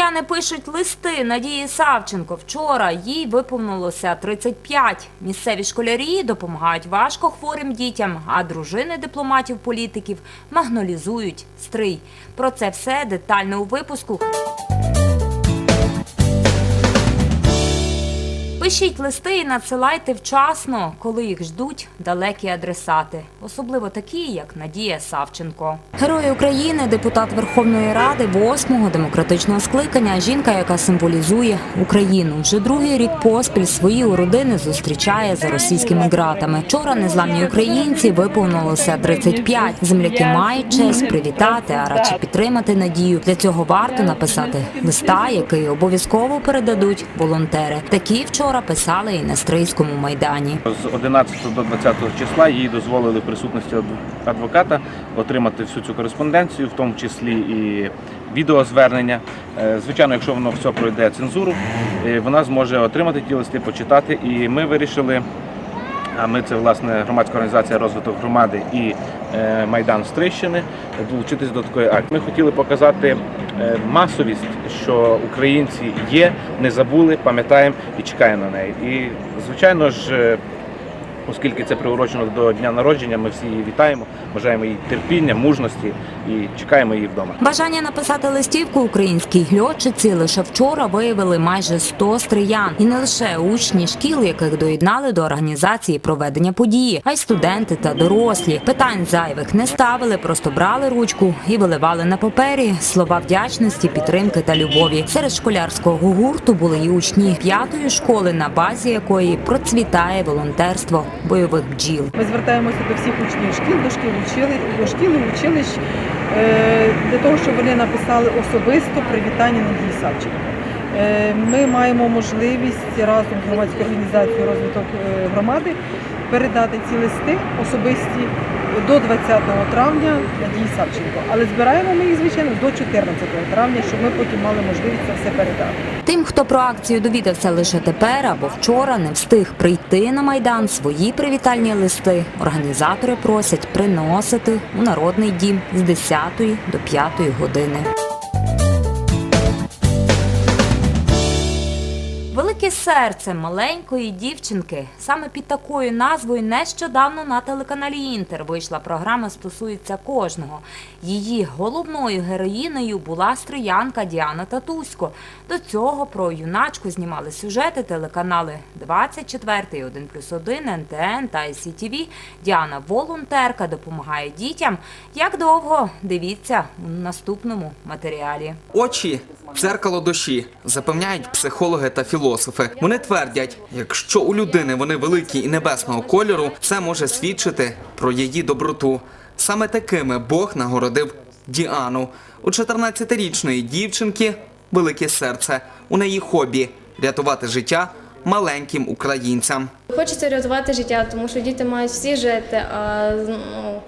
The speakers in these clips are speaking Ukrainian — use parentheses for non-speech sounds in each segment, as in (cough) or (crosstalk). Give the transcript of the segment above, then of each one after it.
Трояни пишуть листи Надії Савченко. Вчора їй виповнилося 35. Місцеві школярі допомагають важко хворим дітям, а дружини дипломатів-політиків магнолізують стрий. Про це все детально у випуску. Пишіть листи і надсилайте вчасно, коли їх ждуть далекі адресати, особливо такі, як Надія Савченко. Герой України, депутат Верховної Ради, восьмого демократичного скликання. Жінка, яка символізує Україну. Вже другий рік поспіль свої родини зустрічає за російськими ґратами. Вчора незламні українці виповнилося 35. Земляки мають честь привітати, а радше підтримати надію. Для цього варто написати листа, який обов'язково передадуть волонтери. Такі вчора писали і на Стрийському майдані. З 11 до 20 числа їй дозволили в присутності адвоката отримати всю цю кореспонденцію, в тому числі і відеозвернення. Е, Звичайно, якщо воно все пройде цензуру, е, вона зможе отримати ті листи, почитати. І ми вирішили. А ми це власне громадська організація розвиток громади і е, Майдан Стрищини долучитись до такої акції. Ми хотіли показати масовість, що українці є, не забули, пам'ятаємо і чекаємо на неї. І звичайно ж, е, оскільки це приурочено до дня народження, ми всі її вітаємо, бажаємо їй терпіння, мужності і чекаємо її вдома. Бажання написати листівку українській льотчиці лише вчора виявили майже 100 стриян, і не лише учні шкіл, яких доєднали до організації проведення події, а й студенти та дорослі. Питань зайвих не ставили, просто брали ручку і виливали на папері слова вдячності, підтримки та любові. Серед школярського гурту були й учні п'ятої школи, на базі якої процвітає волонтерство бойових бджіл. Ми звертаємося до всіх учнів шкіл, до шкіл учили, до шкіл і училищ для того, щоб вони написали особисто привітання Надії Савченко. Е, Ми маємо можливість разом з громадською організацією розвиток е, громади передати ці листи особисті до 20 травня Надії Савченко. Але збираємо ми їх, звичайно, до 14 травня, щоб ми потім мали можливість це все передати. Тим, хто про акцію довідався лише тепер або вчора, не встиг прийти на майдан свої привітальні листи. Організатори просять приносити у народний дім з 10 до 5 години. Велике серце маленької дівчинки. Саме під такою назвою нещодавно на телеканалі Інтер вийшла програма «Стосується кожного. Її головною героїнею була строянка Діана Татусько. До цього про юначку знімали сюжети телеканали 24, 1 плюс 1, НТН та ICTV. Діана волонтерка допомагає дітям. Як довго дивіться у наступному матеріалі. Очі дзеркало душі, запевняють психологи та філософи. Вони твердять, якщо у людини вони великі і небесного кольору, це може свідчити про її доброту. Саме такими Бог нагородив Діану. У 14-річної дівчинки велике серце. У неї хобі рятувати життя маленьким українцям. Хочеться рятувати життя, тому що діти мають всі жити. А ну,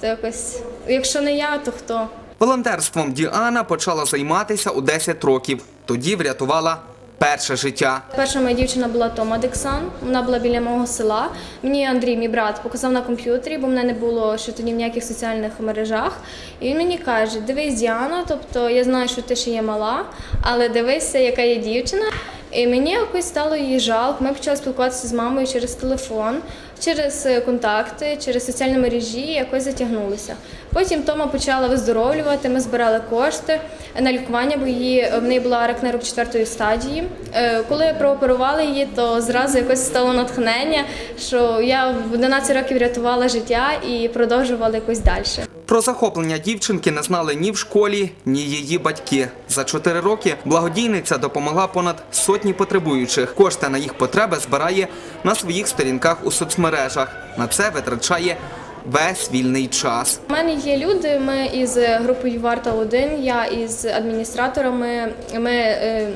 це якось, якщо не я, то хто? Волонтерством Діана почала займатися у 10 років. Тоді врятувала перше життя. Перша моя дівчина була Тома Дексан. Вона була біля мого села. Мені Андрій, мій брат, показав на комп'ютері, бо в мене не було ще тоді в ніяких соціальних мережах. І він мені каже: дивись, Діана, тобто я знаю, що ти ще є мала, але дивися, яка є дівчина. І мені якось стало її жалко. Ми почали спілкуватися з мамою через телефон, через е, контакти, через соціальні мережі, якось затягнулися. Потім Тома почала виздоровлювати. Ми збирали кошти на лікування, бо її в неї була рак нерв четвертої стадії. Е, Коли прооперували її, то зразу якось стало натхнення, що я в 11 років рятувала життя і продовжувала якось далі. Про захоплення дівчинки не знали ні в школі, ні її батьки. За чотири роки благодійниця допомогла понад сотні потребуючих. Кошти на їх потреби збирає на своїх сторінках у соцмережах. На це витрачає весь вільний час. У мене є люди. Ми із групою Варта 1 я із адміністраторами. Ми е,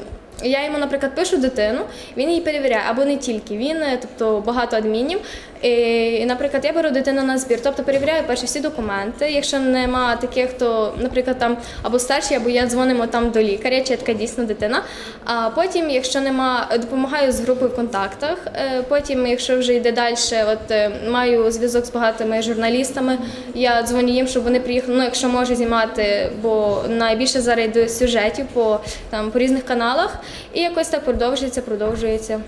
я йому, наприклад, пишу дитину, він її перевіряє, або не тільки він, е, тобто багато адмінів. І, наприклад, я беру дитину на збір, тобто перевіряю перші всі документи. Якщо нема таких, то, наприклад, там або старші, або я дзвонимо там до лікаря, чи така дійсно дитина. А потім, якщо нема, допомагаю з групою в контактах. Е, Потім, якщо вже йде далі, от е, маю зв'язок з багатими журналістами. Я дзвоню їм, щоб вони приїхали. Ну, якщо можу знімати, бо найбільше зараз йде сюжетів по там по різних каналах, і якось так продовжується, продовжується.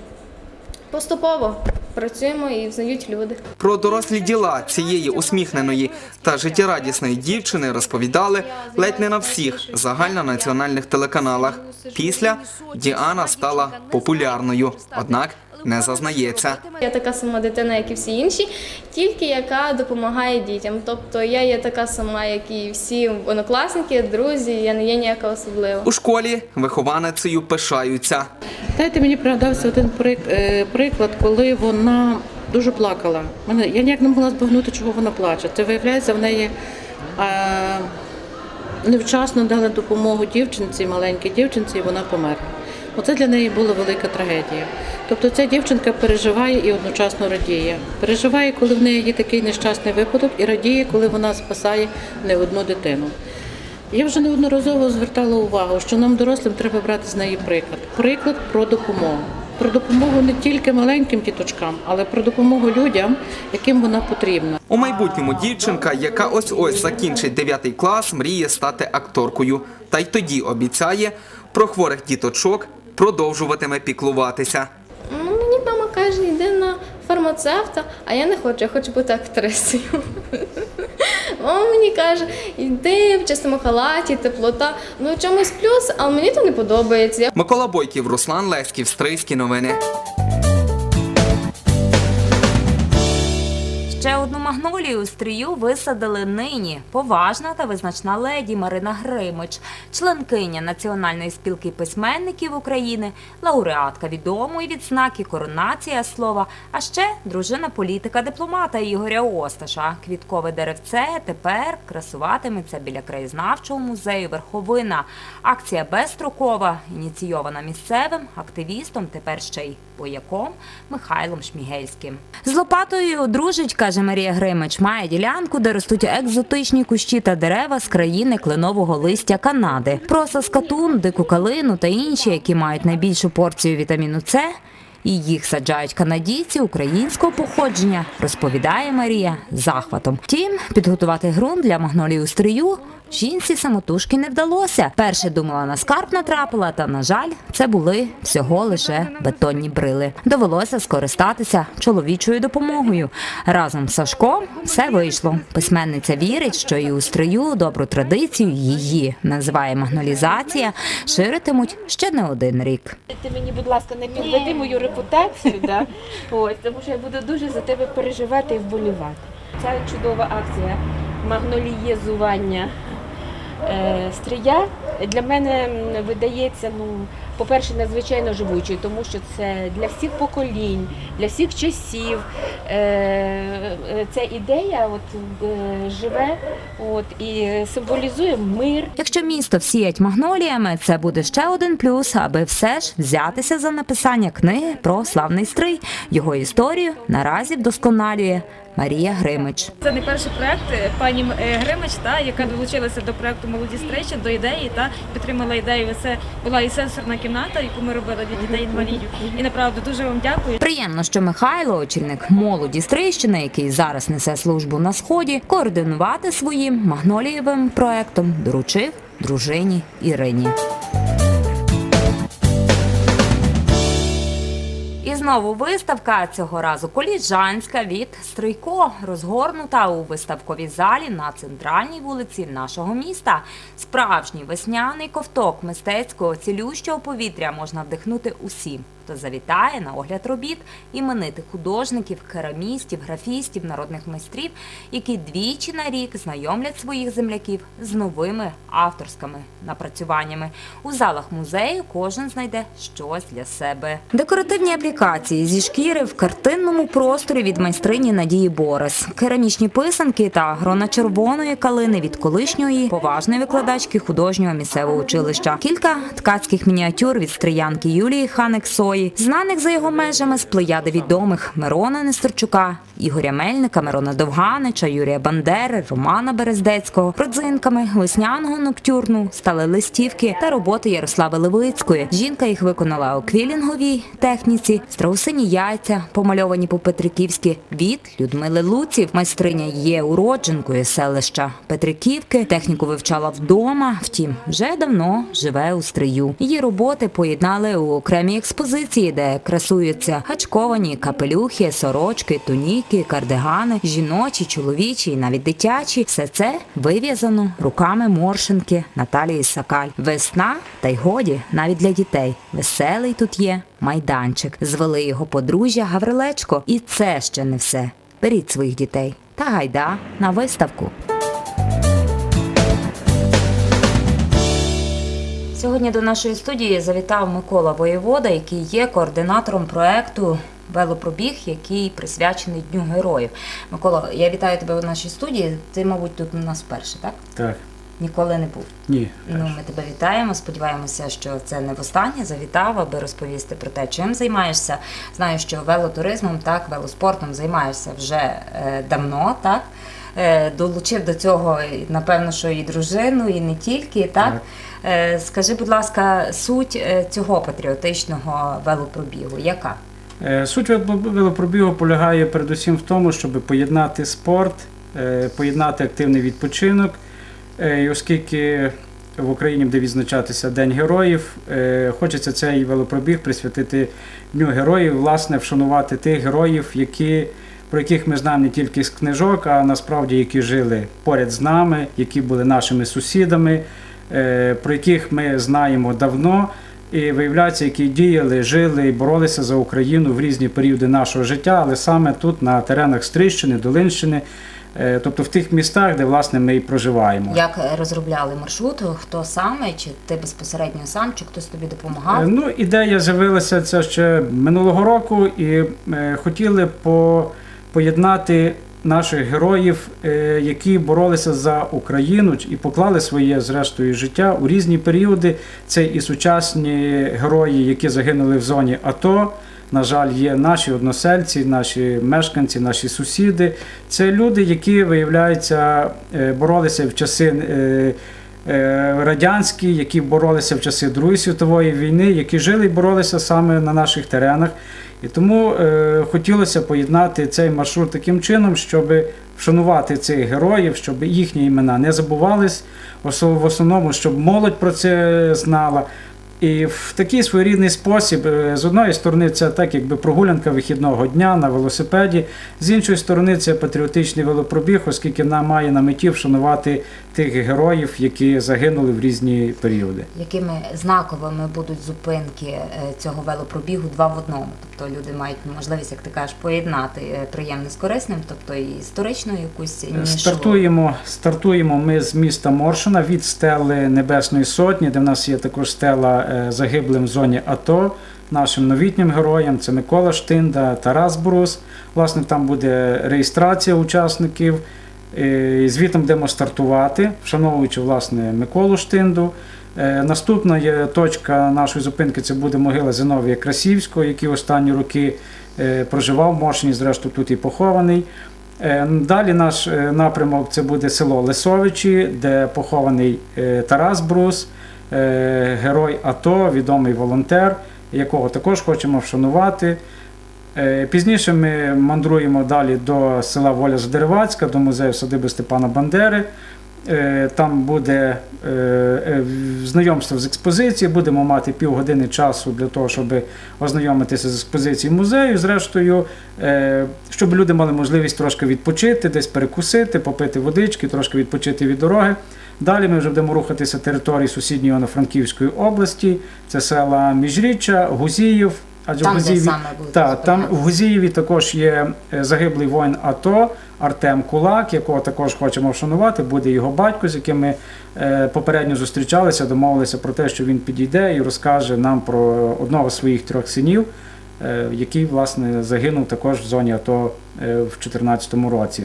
Поступово працюємо і взнають люди. Про дорослі діла цієї усміхненої та життєрадісної дівчини розповідали ледь не на всіх загальнонаціональних телеканалах. Після Діана стала популярною, однак не зазнається. Я така сама дитина, як і всі інші, тільки яка допомагає дітям. Тобто я є така сама, як і всі однокласники, друзі. Я не є ніяка особлива. У школі вихованицею пишаються. Знаєте, мені пригадався один е, приклад, коли вона дуже плакала. Мене я ніяк не могла збагнути, чого вона плаче. Це виявляється, в неї е, невчасно дали допомогу дівчинці, маленькій дівчинці, і вона померла. Оце для неї була велика трагедія. Тобто ця дівчинка переживає і одночасно радіє. Переживає, коли в неї є такий нещасний випадок, і радіє, коли вона спасає не одну дитину. Я вже неодноразово звертала увагу, що нам дорослим треба брати з неї приклад. Приклад про допомогу. Про допомогу не тільки маленьким діточкам, але про допомогу людям, яким вона потрібна. У майбутньому дівчинка, яка ось ось закінчить 9 клас, мріє стати акторкою. Та й тоді обіцяє про хворих діточок продовжуватиме піклуватися. Ну, мені мама каже, йди на фармацевта, а я не хочу, я хочу бути актрисою. (laughs) Мама мені каже, йди в чистому халаті, теплота. Ну, в чомусь плюс, але мені то не подобається. Микола Бойків, Руслан Леськів, Стрийські новини. Ще одну магнолію стрію висадили нині. Поважна та визначна леді Марина Гримич, членкиня Національної спілки письменників України, лауреатка відомої відзнаки Коронація слова, а ще дружина політика дипломата Ігоря Осташа. Квіткове деревце тепер красуватиметься біля краєзнавчого музею Верховина. Акція безстрокова, ініційована місцевим активістом, тепер ще й бояком Михайлом Шмігельським. З Лопатою дружить, каже Марія Гримич, має ділянку, де ростуть екзотичні кущі та дерева з країни кленового листя Канади. Про саскатун, дику калину та інші, які мають найбільшу порцію вітаміну С. І їх саджають канадійці українського походження, розповідає Марія захватом. Втім, підготувати ґрунт для магнолію у стрию жінці самотужки не вдалося. Перше думала на скарб натрапила, та на жаль, це були всього лише бетонні брили. Довелося скористатися чоловічою допомогою. Разом з Сашком все вийшло. Письменниця вірить, що і у стрию добру традицію її називає магнолізація, ширитимуть ще не один рік. Ти мені, будь ласка, не підведи мою репутацію, да? Ось, тому що я буду дуже за тебе переживати і вболівати. Ця чудова акція магнолієзування стрия для мене видається, ну, по-перше, надзвичайно живучою, тому що це для всіх поколінь, для всіх часів. Е, е, Ця ідея от, е, живе от, і символізує мир, Якщо місто всіять магноліями, це буде ще один плюс, аби все ж взятися за написання книги про славний стрий. Його історію наразі вдосконалює Марія Гримич. Це не перший проект е, пані е, Гримич, та яка долучилася до проекту Молоді стрічі, до ідеї та підтримала ідею. Це була і сенсорна кімната, яку ми робили для дітей інвалідів. І направду дуже вам дякую. Приємно, що Михайло, очільник молоді Стрийщини, який зараз несе службу на сході, координувати своїм магнолієвим проектом доручив дружині Ірині. Знову виставка цього разу коліжанська від Стрийко, розгорнута у виставковій залі на центральній вулиці нашого міста. Справжній весняний ковток мистецького цілющого повітря можна вдихнути усім, хто завітає на огляд робіт іменитих художників, керамістів, графістів, народних майстрів, які двічі на рік знайомлять своїх земляків з новими авторськими напрацюваннями. У залах музею кожен знайде щось для себе. Декоративні аплікації зі шкіри в картинному просторі від майстрині Надії Борис, керамічні писанки та грона червоної калини від колишньої поважної викладачки художнього місцевого училища. Кілька ткацьких мініатюр від стриянки Юлії Ханик Сой знаних за його межами з плеяди відомих Мирона Нестерчука, Ігоря Мельника, Мирона Довганича, Юрія Бандери, Романа Берездецького. Родзинками весняного ноктюрну стали листівки та роботи Ярослави Левицької. Жінка їх виконала у квілінговій техніці, страусині яйця, помальовані по Петриківськи від Людмили Луців. Майстриня є уродженкою селища Петриківки. Техніку вивчала вдома, втім, вже давно живе у стрию. Її роботи поєднали у окремій експозиції, де красуються гачковані капелюхи, сорочки, туніки, кардигани, жіночі, чоловічі і навіть дитячі. Все це вив'язано руками моршинки Наталії Сакаль. Весна, та й годі, навіть для дітей. Веселий тут є майданчик. Звели його подружжя Гаврилечко. І це ще не все. Беріть своїх дітей та гайда на виставку. Сьогодні до нашої студії завітав Микола Воєвода, який є координатором проекту Велопробіг, який присвячений Дню Героїв. Микола, я вітаю тебе в нашій студії. Ти, мабуть, тут у нас вперше, так? Так, Ніколи не був. ні. Ну, ми тебе вітаємо. Сподіваємося, що це не востаннє. Завітав, аби розповісти про те, чим займаєшся. Знаю, що велотуризмом, так, велоспортом займаєшся вже е, давно, так. Е, долучив до цього, напевно, що і дружину, і не тільки, так. Так. Е, скажи, будь ласка, суть е, цього патріотичного велопробігу, яка? Е, Суть вел- велопробігу полягає передусім в тому, щоб поєднати спорт, поєднати активний відпочинок. І оскільки в Україні буде відзначатися День героїв, хочеться цей велопробіг присвятити Дню героїв, власне, вшанувати тих героїв, які, про яких ми знаємо не тільки з книжок, а насправді які жили поряд з нами, які були нашими сусідами, про яких ми знаємо давно. І виявляється, які діяли, жили і боролися за Україну в різні періоди нашого життя, але саме тут, на теренах Стрищини, Долинщини, е, тобто в тих містах, де власне ми і проживаємо. Як е, розробляли маршрут? Хто саме? Чи ти безпосередньо сам, чи хтось тобі Е, допомагав? Ну, ідея з'явилася це ще минулого року, і е, хотіли по, поєднати наших героїв, е, які боролися за Україну і поклали своє зрештою життя у різні періоди. Це і сучасні герої, які загинули в зоні АТО. На жаль, є наші односельці, наші мешканці, наші сусіди. Це люди, які виявляється е, боролися в часи. е, радянські, які боролися в часи Другої світової війни, які жили і боролися саме на наших теренах. І тому е, хотілося поєднати цей маршрут таким чином, щоб вшанувати цих героїв, щоб їхні імена не забувались, в основному, щоб молодь про це знала. І в такий своєрідний спосіб, е, з одної сторони, це так, якби прогулянка вихідного дня на велосипеді, з іншої сторони, це патріотичний велопробіг, оскільки вона має на меті вшанувати тих героїв, які загинули в різні періоди. Якими знаковими будуть зупинки е, цього велопробігу два в одному? Тобто люди мають можливість, як ти кажеш, поєднати е, приємне з корисним, тобто і історичну якусь нішу. Стартуємо, стартуємо ми з міста Моршина від стели Небесної Сотні, де в нас є також стела е, загиблим в зоні АТО. Нашим новітнім героям це Микола Штинда, Тарас Брус. Власне, там буде реєстрація учасників. Е, Звітом будемо стартувати, вшановуючи власне Миколу Штинду. Е, Наступна точка нашої зупинки це буде могила Зиновія Красівського, який останні роки е, проживав в Моршині, зрештою тут і похований. Далі наш напрямок це буде село Лисовичі, де похований Тарас Брус, герой АТО, відомий волонтер, якого також хочемо вшанувати. Е, Пізніше ми мандруємо далі до села Воля Задеревацька, до музею садиби Степана Бандери. Е, Там буде е, знайомство з експозицією, будемо мати півгодини часу для того, щоб ознайомитися з експозицією музею. Зрештою, щоб люди мали можливість трошки відпочити, десь перекусити, попити водички, трошки відпочити від дороги. Далі ми вже будемо рухатися території сусідньої Івано-Франківської області. Це села Міжріччя, Гузіїв. Адже Там, в де саме будете та, там в. Гузієві також є е, загиблий воїн АТО Артем Кулак, якого також хочемо вшанувати. Буде його батько, з яким ми е, попередньо зустрічалися, домовилися про те, що він підійде і розкаже нам про одного з своїх трьох синів, е, який власне загинув також в зоні АТО в 2014 році.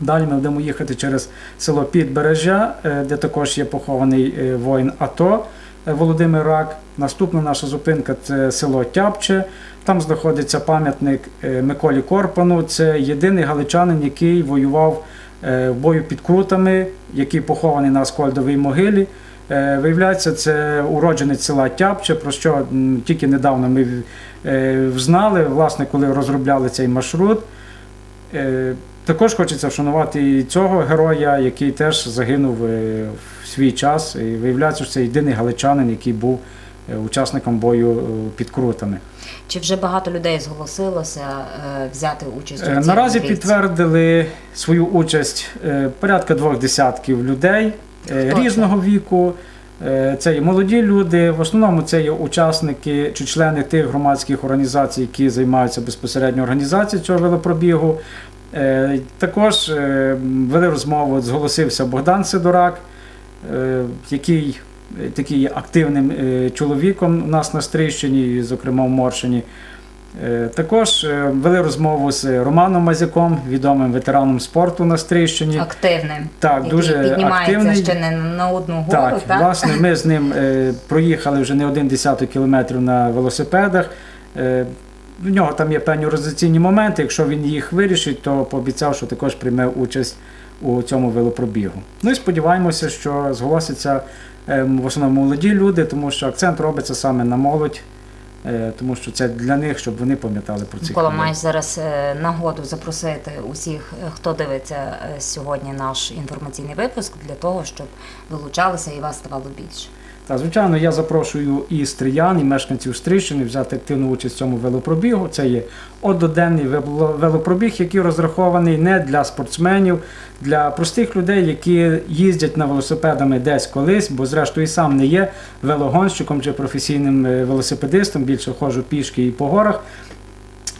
Далі ми будемо їхати через село Підбережжя, де також є похований воїн АТО. Е, Володимир Рак. Наступна наша зупинка це село Тяпче. Там знаходиться пам'ятник е, Миколі Корпану. Це єдиний галичанин, який воював е, в бою під Крутами, який похований на Аскольдовій могилі. Виявляється, це уродженець села Тяпче, про що тільки недавно ми взнали, власне, коли розробляли цей маршрут. Також хочеться вшанувати і цього героя, який теж загинув в свій час. І виявляється, що це єдиний галичанин, який був е, учасником бою е, під Крутами. Чи вже багато людей зголосилося е, взяти участь у цій Наразі мандрівці? підтвердили свою участь порядка двох десятків людей Хто це? різного віку. Е, Це є молоді люди, в основному це є учасники чи члени тих громадських організацій, які займаються безпосередньо організацією цього велопробігу. Також вели розмову, зголосився Богдан Сидорак, який е, такий є активним е, чоловіком у нас на Стрищині, зокрема в Моршині. Е, Також е, вели розмову з Романом Мазяком, відомим ветераном спорту на Стрищині. активним, Так, який дуже піднімається активний. ще не на одну гору, Так, так? власне, ми з ним е, проїхали вже не один десяток кілометрів на велосипедах. В нього там є певні організаційні моменти. Якщо він їх вирішить, то пообіцяв, що також прийме участь у цьому велопробігу. Ну і сподіваємося, що зголосяться е, в основному молоді люди, тому що акцент робиться саме на молодь, е, тому що це для них, щоб вони пам'ятали про Микола, маєш зараз е, нагоду запросити усіх, хто дивиться сьогодні наш інформаційний випуск, для того, щоб долучалися і вас ставало більше. Та, звичайно, я запрошую і стріян, і мешканців Стрищини взяти активну участь в цьому велопробігу. Це є одноденний велопробіг, який розрахований не для спортсменів, для простих людей, які їздять на велосипедами десь колись, бо зрештою і сам не є велогонщиком чи професійним е, велосипедистом, більше ходжу пішки і по горах.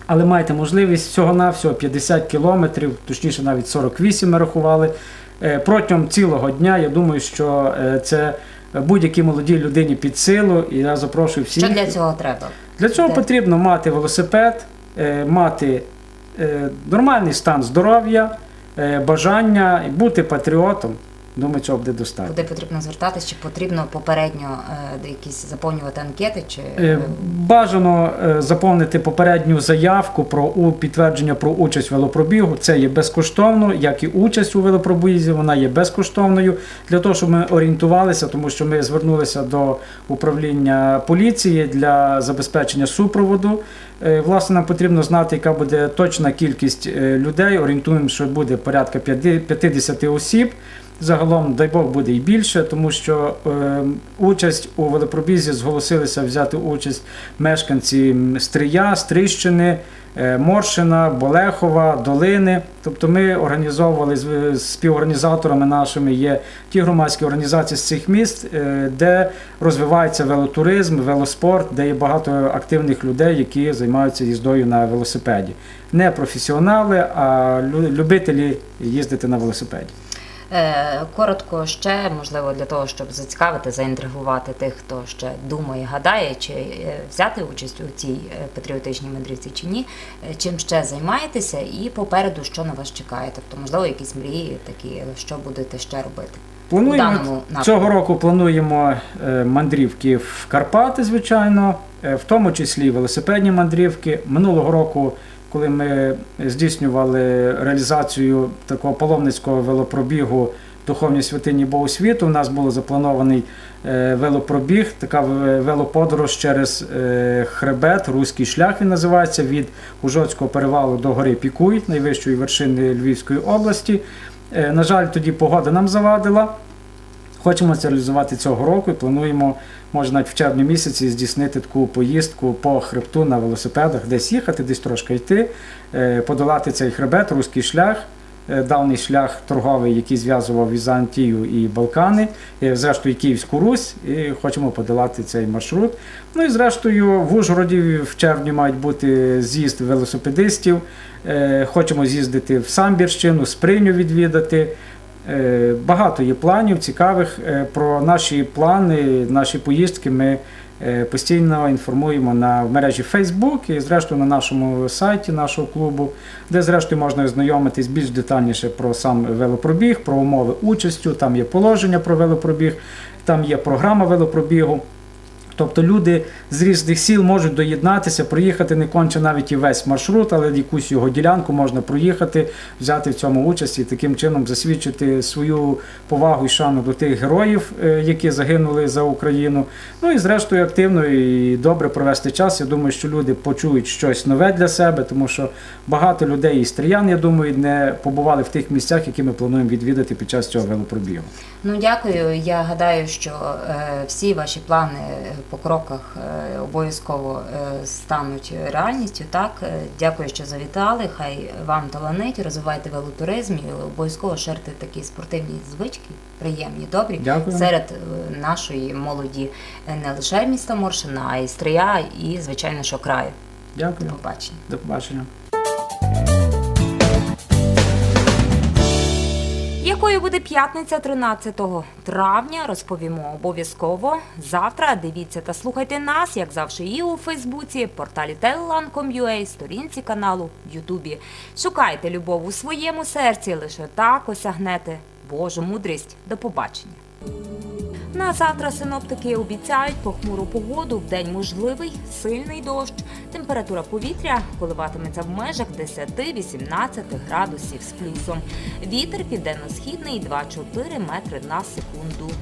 Але маєте можливість всього-навсього 50 кілометрів, точніше навіть 48 ми рахували. Е, Протягом цілого дня я думаю, що е, це будь-якій молодій людині під силу, і я запрошую всіх. Що для цього треба? Для цього Де? потрібно мати велосипед, е, мати е, нормальний стан здоров'я, е, бажання бути патріотом. Думаю, цього буде достатньо. Куди потрібно звертатись? Чи потрібно попередньо е, якісь заповнювати анкети? Чи Е, Бажано е, заповнити попередню заявку про підтвердження про участь в велопробігу. Це є безкоштовно, як і участь у велопробізі, вона є безкоштовною для того, щоб ми орієнтувалися, тому що ми звернулися до управління поліції для забезпечення супроводу. Власне, нам потрібно знати, яка буде точна кількість людей. Орієнтуємо, що буде порядка 50 осіб. Загалом, дай Бог, буде і більше, тому що е, участь у велопробізі зголосилися взяти участь мешканці Стрия, Стрищини, е, Моршина, Болехова, Долини. Тобто ми організовували з, з співорганізаторами нашими є ті громадські організації з цих міст, е, де розвивається велотуризм, велоспорт, де є багато активних людей, які займаються їздою на велосипеді. Не професіонали, а лю- любителі їздити на велосипеді. Е, Коротко ще, можливо, для того, щоб зацікавити, заінтригувати тих, хто ще думає, гадає, чи е, взяти участь у цій е, патріотичній мандрівці чи ні, чим ще займаєтеся і попереду що на вас чекає. Тобто, можливо, якісь мрії такі, що будете ще робити. Плануємо цього року плануємо мандрівки в Карпати, звичайно, в тому числі велосипедні мандрівки. Минулого року, коли ми здійснювали реалізацію такого паломницького велопробігу духовній святині Богу світу, у нас був запланований е, велопробіг, така велоподорож через е, хребет, руський шлях він називається від Ужоцького перевалу до гори Пікуй, найвищої вершини Львівської області. Е, На жаль, тоді погода нам завадила. Хочемо це реалізувати цього року і плануємо, може навіть в червні місяці здійснити таку поїздку по хребту на велосипедах, десь їхати, десь трошки йти, е, подолати цей хребет, руський шлях, е, давній шлях торговий, який зв'язував Візантію і Балкани, е, зрештою Київську Русь, і хочемо подолати цей маршрут. Ну і зрештою в Ужгороді в червні мають бути з'їзд велосипедистів. Хочемо з'їздити в Самбірщину, Сприню відвідати. Е, Багато є планів цікавих. Е, Про наші плани, наші поїздки ми Е, Постійно інформуємо на мережі Facebook і зрештою на нашому сайті нашого клубу, де зрештою можна ознайомитись більш детальніше про сам велопробіг, про умови участю. Там є положення про велопробіг, там є програма велопробігу. Тобто люди з різних сіл можуть доєднатися, проїхати не конче навіть і весь маршрут, але якусь його ділянку можна проїхати, взяти в цьому участь і таким чином засвідчити свою повагу і шану до тих героїв, е, які загинули за Україну. Ну і зрештою активно і добре провести час. Я думаю, що люди почують щось нове для себе, тому що багато людей і стріян, я думаю, не побували в тих місцях, які ми плануємо відвідати під час цього велопробігу. Ну дякую. Я гадаю, що е, всі ваші плани по кроках е, обов'язково е, стануть реальністю. Так, Е, дякую, що завітали. Хай вам таланить, розвивайте велотуризм і обов'язково ширте такі спортивні звички, приємні, добрі Дякую. серед нашої молоді не лише міста Моршина, а й Стрия, і звичайно, що краю. Дякую. До побачення. До побачення. Якою буде п'ятниця 13 травня, розповімо обов'язково. Завтра дивіться та слухайте нас, як завжди, і у Фейсбуці, порталі tellan.com.ua, сторінці каналу в Ютубі. Шукайте любов у своєму серці, лише так осягнете Божу мудрість. До побачення. На завтра синоптики обіцяють похмуру погоду. В день можливий сильний дощ. Температура повітря коливатиметься в межах 10-18 градусів з плюсом. Вітер південно-східний 2-4 метри на секунду.